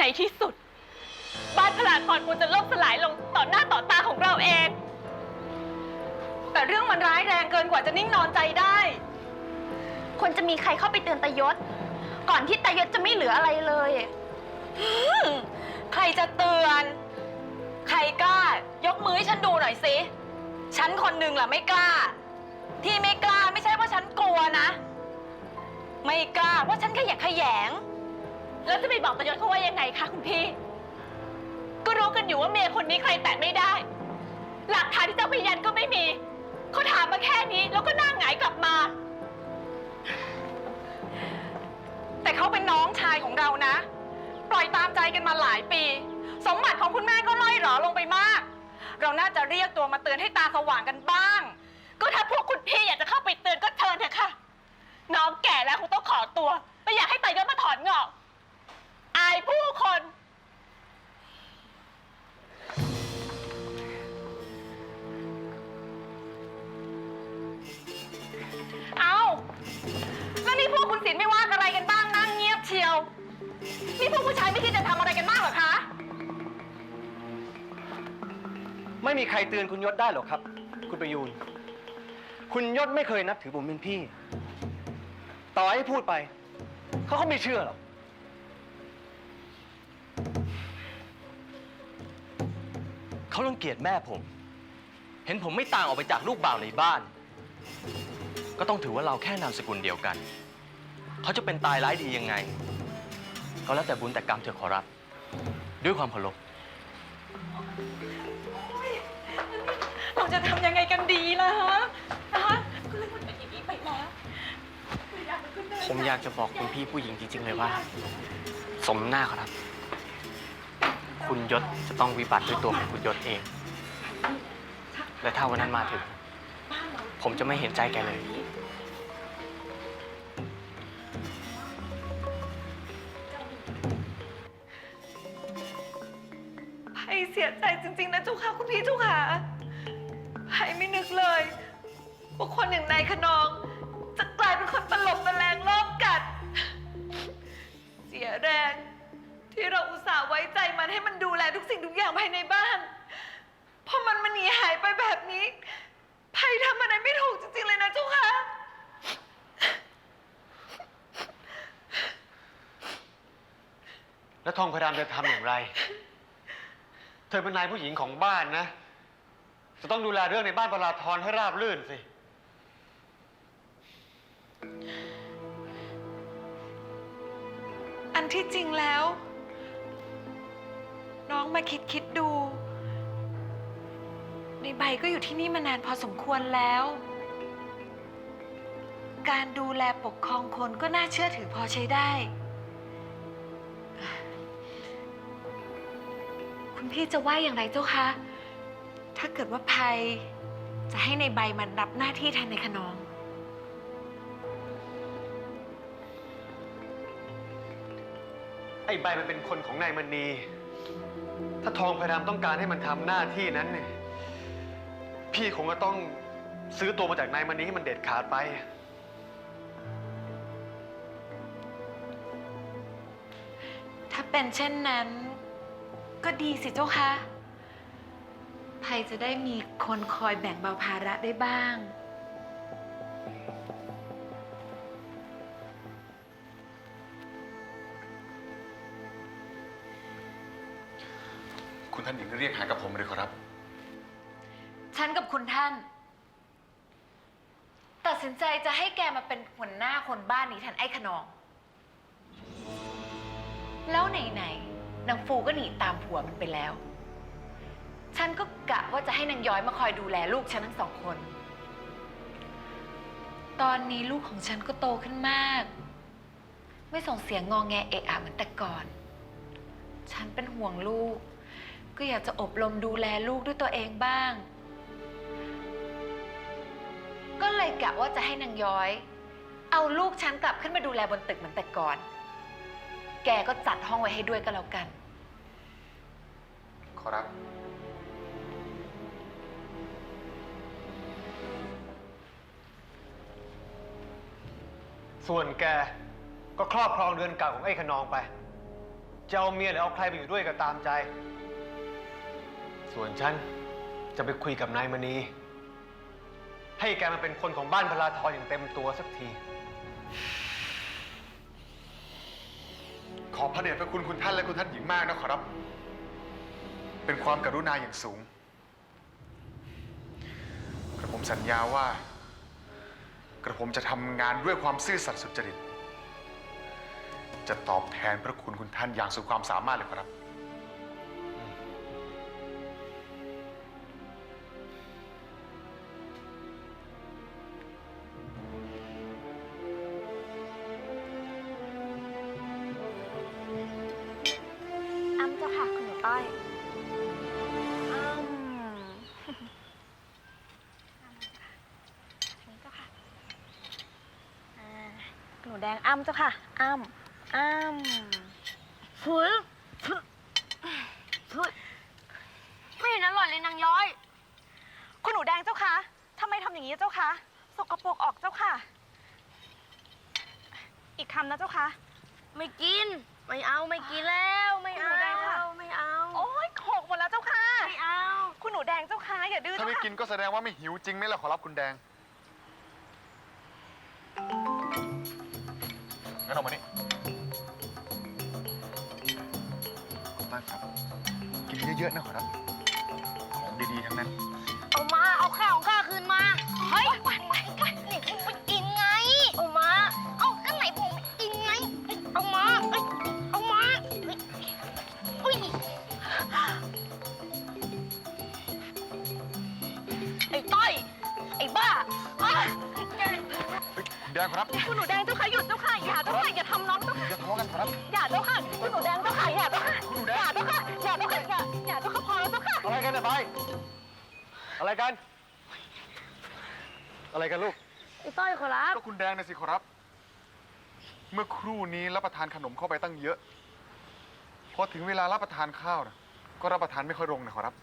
ในที่สุด บ้านพลาพรควรจะล่มสลายลงต่อหน้าต่อตาของเราเอง แต่เรื่องมันร้ายแรงเกินกว่าจะนิ่งนอนใจได้ ควรจะมีใครเข้าไปเตือนตายศ ก่อนที่ตายศจะไม่เหลืออะไรเลยใครจะเตือน ใครกล้า ยกมือให้ฉันดูหน่อยสิฉันคนหนึ่งล่ะไม่กล้า ที่ไม่กล้าไม่ใช่เพราะฉันกลัวนะ ไม่กล้าเพราะฉันขยะแขยง แล้วจะไปบอกตายศเขาว่ายังไงคะคุณพี่ ก็รู้กันอยู่ว่าเมียคนนี้ใครแตะไม่ได้ หลักฐานที่เจ้าพยันก็ไม่มี เขาถามมาแค่นี้แล้วก็หน้าหงายกลับมา แต่เขาเป็นน้องชายของเรานะ ปล่อยตามใจกันมาหลายปี สมบัติของคุณแม่ก็ล่อยหรอลงไปมาก เราน่าจะเรียกตัวมาเตือนให้ตาสว่างกันบ้าง ก็ถ้าพวกคุณพี่อยากจะเข้าไปเตือนก็เชิญเถอะค่ะ น้องแก่แล้วคงต้องขอตัว ไม่อยากให้ไตายศมาถอนงอก นี่พวกผู้ชายไม่คิดจะทำอะไรกันบ้างเหรอคะ ไม่มีใครเตือนคุณยศได้หรอกครับ คุณประยูน คุณยศไม่เคยนับถือผมเป็นพี่ ต่อให้พูดไป เขาก็ไม่เชื่อหรอก เขารังเกียจแม่ผม เห็นผมไม่ต่างออกไปจากลูกบ่าวในบ้าน ก็ต้องถือว่าเราแค่นามสกุลเดียวกัน เขาจะเป็นตายร้ายดียังไง ก็แล้วแต่บุญแต่กรรมเธอขอรับ ด้วยความเคารพเราจะทำยังไงกันดีล่ะฮะนะคะก็เรื่องมันเป็นอย่างนี้ไปแล้วไม่ได้มันก็เดินผมอยากจะบอกคุณพี่ผู้หญิงจริงๆเลยว่า สมหน้าครับ คุณยศจะต้องวิบัติด้วยตัวของคุณยศเอง และถ้าวันนั้นมาถึง ผมจะไม่เห็นใจแกเลย จริงๆนะเจ้าค่ะคุณพี่เจ้าค่ะไผ่ไม่นึกเลยว่าคนอย่างนายขนอง จะกลายเป็นคนตลบตะแลงรอบกัด เสียแรง ที่เราอุตส่าห์ไว้ใจมันให้มันดูแลทุกสิ่งทุกอย่างภายในบ้านพอมันมันหนีหายไปแบบนี้ไผ่ทำอะไรไม่ถูกจริงๆเลยนะเจ้าค่ะแล้วทองพระดามจะทำอย่างไร เธอเป็นนายผู้หญิงของบ้านนะ จะต้องดูแลเรื่องในบ้านปราทรให้ราบรื่นสิ อันที่จริงแล้ว น้องมาคิดคิดดู ในใบก็อยู่ที่นี่มานานพอสมควรแล้ว การดูแลปกครองคนก็น่าเชื่อถือพอใช้ได้ พี่จะว่าอย่างไรเจ้าคะ ถ้าเกิดว่าภัยจะให้ในใบมันรับหน้าที่แทนในขนอง ไอ้ใบมันเป็นคนของนายมณี ถ้าทองพระดามต้องการให้มันทำหน้าที่นั้นเนี่ย พี่คงก็ต้องซื้อตัวมาจากนายมณีให้มันเด็ดขาดไป ถ้าเป็นเช่นนั้น ก็ดีสิเจ้าคะภัยจะได้มีคนคอยแบ่งเบาภาระได้บ้าง คุณท่านหญิงเรียกหากับผมเลยขอรับ ฉันกับคุณท่าน ตัดสินใจจะให้แกมาเป็นหัวหน้าคนบ้านนี้แทนไอ้ขนอง แล้วไหนๆ นางฟูก็หนีตามผัวมันไปแล้ว ฉันก็กะว่าจะให้นางย้อยมาคอยดูแลลูกฉันทั้งสองคน ตอนนี้ลูกของฉันก็โตขึ้นมาก ไม่ส่งเสียงงองแงเอะอะเหมือนแต่ก่อน ฉันเป็นห่วงลูก ก็อยากจะอบรมดูแลลูกด้วยตัวเองบ้าง ก็เลยกะว่าจะให้นางย้อย เอาลูกฉันกลับขึ้นมาดูแลบนตึกเหมือนแต่ก่อน แกก็จัดห้องไว้ให้ด้วยก็แล้วกัน ขอรับ ส่วนแกก็ครอบครองเรือนเก่าของไอ้ขนองไป จะเอาเมียหรือเอาใครไปอยู่ด้วยก็ตามใจ ส่วนฉันจะไปคุยกับนายมณี ให้แกมาเป็นคนของบ้านพลาทรอย่างเต็มตัวสักที ขอพระเดชพระคุณคุณท่านและคุณท่านหญิงมากนะขอรับ เป็นความกรุณาอย่างสูงกระผมสัญญาว่า กระผมจะทำงานด้วยความซื่อสัตย์สุจริต จะตอบแทนพระคุณคุณท่านอย่างสุดความสามารถเลยครับ นูแดงอ้ำเจ้าค่ะ อ้ำอ้ำฟุยฟุยไม่เห็นอร่อยเลยนางย้อย คุณหนูแดงเจ้าคะทำไมทำอย่างนี้เจ้าคะสกปรกออกเจ้าค่ะ อีกคำนะเจ้าคะไม่กิน ไม่เอาไม่กินแล้วไม่เอาไม่เอาโอ๊ยหกหมดแล้วเจ้าค่ะไม่เอา คุณหนูแดงเจ้าค่ะอย่าดื้อถ้าเจ้าไม่ค่ะกินก็แสดงว่าไม่หิวจริงไหมล่ะขอรับคุณแดง งั้นออกมานี่ขอบคุณมากครับ กินเยอะๆนะขอรับ ของดีๆทั้งนั้น ดงขอรับ คุณหนูแดงเจ้าค่ะหยุดเจ้าค่ะอย่าเจ้าค่ะอย่าทำน้องเจ้าค่ะอย่าทะเลาะกันขอรับ อย่าเจ้าค่ะคุณหนูแดงเจ้าค่ะอย่าเจ้าค่ะคุณหนูแดงอย่าเจ้าค่ะอย่าเจ้าค่ะอย่าอย่าเจ้าค่ะพอแล้วเจ้าค่ะอะไรกันเนี่ยไปอะไรกัน อะไรกันลูกไอ้ต้อยขอรับก็คุณแดงนะสิขอรับ เมื่อครู่นี้รับประทานขนมเข้าไปตั้งเยอะ พอถึงเวลารับประทานข้าวนะก็รับประทานไม่ค่อยลงนะขอรับ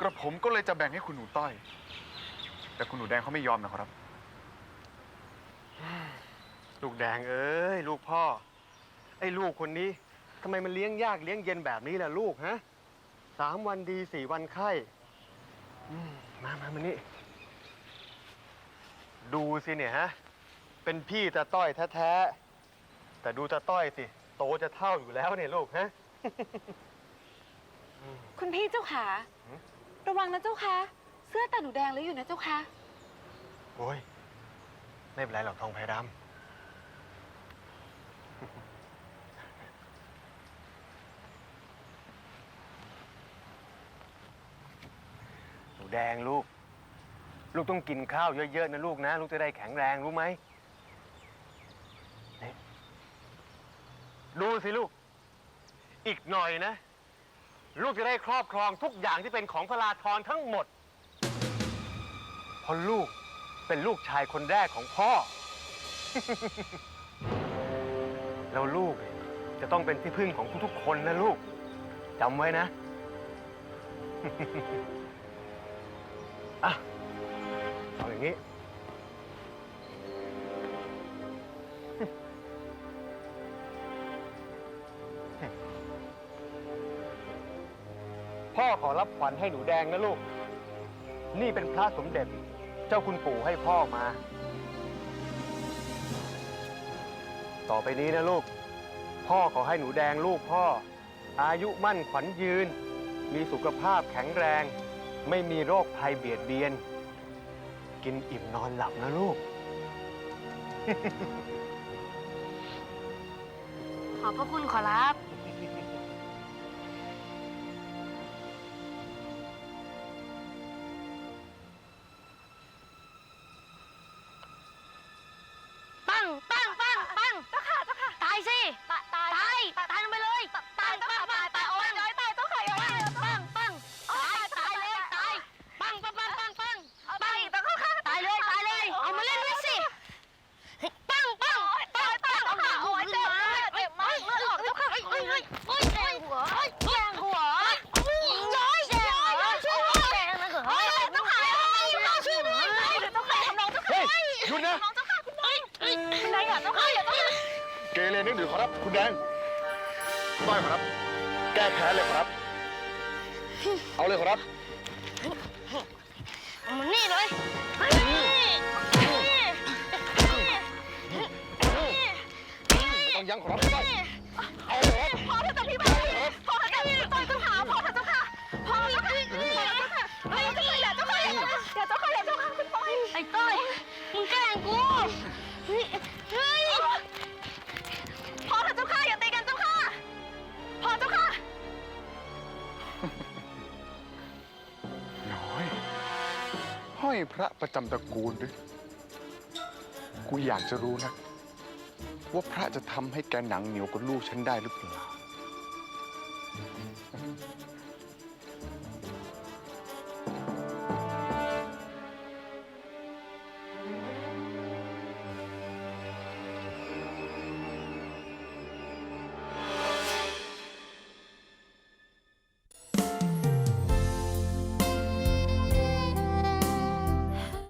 กระผมก็เลยจะแบ่งให้คุณหนูต้อย แต่คุณหนูแดงเขาไม่ยอมนะขอรับ ลูกแดงเอ้ยลูกพ่อ ไอ้ลูกคนนี้ทำไมมันเลี้ยงยากเลี้ยงเย็นแบบนี้ล่ะลูกฮะสามวันดีสี่วันไข้อืมมามามานี่ ดูสิเนี่ยฮะ เป็นพี่ตาต้อยแท้ๆ แต่ดูตาต้อยสิ โตจะเท่าอยู่แล้วเนี่ยลูกฮะ คุณพี่เจ้าค่ะหืมระวังนะเจ้าค่ะเสื้อตาหนูแดงเลยอยู่นะเจ้าค่ะโอ้ย ไม่เป็นไรหรอกทองไผ่ดำหนูแดงลูก ลูกต้องกินข้าวเยอะๆนะลูกนะ ลูกจะได้แข็งแรงรู้ไหมนี่ดูสิลูก อีกหน่อยนะ ลูกจะได้ครอบครองทุกอย่างที่เป็นของพระราธรทั้งหมดเพราะลูก เป็นลูกชายคนแรกของพ่อ แล้วลูกจะต้องเป็นที่พึ่งของทุกๆคนนะลูกจำไว้นะ อะ เอาอย่างนี้ พ่อขอรับขวัญให้หนูแดงนะลูก นี่เป็นพระสมเด็จ เจ้าคุณปู่ให้พ่อมา ต่อไปนี้นะลูก พ่อขอให้หนูแดงลูกพ่อ อายุมั่นขวัญยืน มีสุขภาพแข็งแรง ไม่มีโรคภัยเบียดเบียน กินอิ่มนอนหลับนะลูก ขอบพระคุณขอรับ ปัง แดงต้อยครับ แก้แค้นเลยครับ เอาเลยครับเอามันนี่เลยนี่นี่ต้องยังครับต้อ พระประจำตระกูลด้วยกูอยากจะรู้นะ ว่าพระจะทำให้แกหนังเหนียวกับลูกฉันได้หรือเปล่า